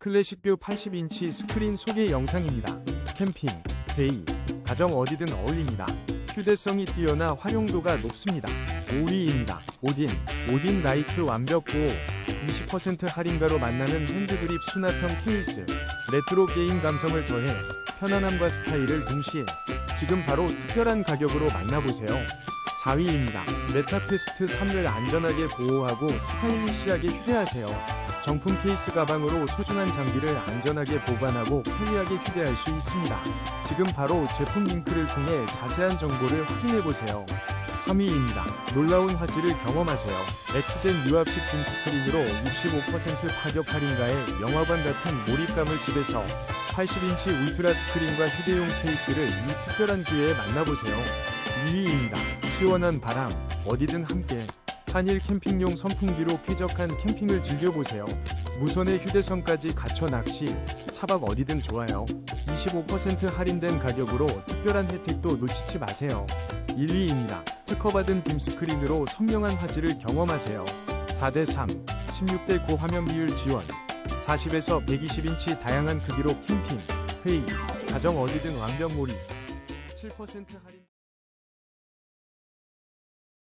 클래식뷰 80인치 스크린 소개 영상입니다. 캠핑, 데이, 가정 어디든 어울립니다. 휴대성이 뛰어나 활용도가 높습니다. 5위입니다. 오딘, 오딘 라이트 완벽 보호 20% 할인가로 만나는 핸드그립 수납형 케이스 레트로 게임 감성을 더해 편안함과 스타일을 동시에 지금 바로 특별한 가격으로 만나보세요. 4위입니다. 메타퀘스트 3를 안전하게 보호하고 스타일리시하게 휴대하세요. 정품 케이스 가방으로 소중한 장비를 안전하게 보관하고 편리하게 휴대할 수 있습니다. 지금 바로 제품 링크를 통해 자세한 정보를 확인해보세요. 3위입니다. 놀라운 화질을 경험하세요. 엑스젠 유압식 빔 스크린으로 65% 가격 할인가에 영화관 같은 몰입감을 집에서 80인치 울트라 스크린과 휴대용 케이스를 이 특별한 기회에 만나보세요. 2위입니다. 시원한 바람, 어디든 함께. 한일 캠핑용 선풍기로 쾌적한 캠핑을 즐겨보세요. 무선의 휴대성까지 갖춰 낚시, 차박 어디든 좋아요. 25% 할인된 가격으로 특별한 혜택도 놓치지 마세요. 1위입니다. 특허받은 빔 스크린으로 선명한 화질을 경험하세요. 4대3, 16대 고화면 비율 지원, 40에서 120인치 다양한 크기로 캠핑, 회의, 가정 어디든 완벽 몰입, 7% 할인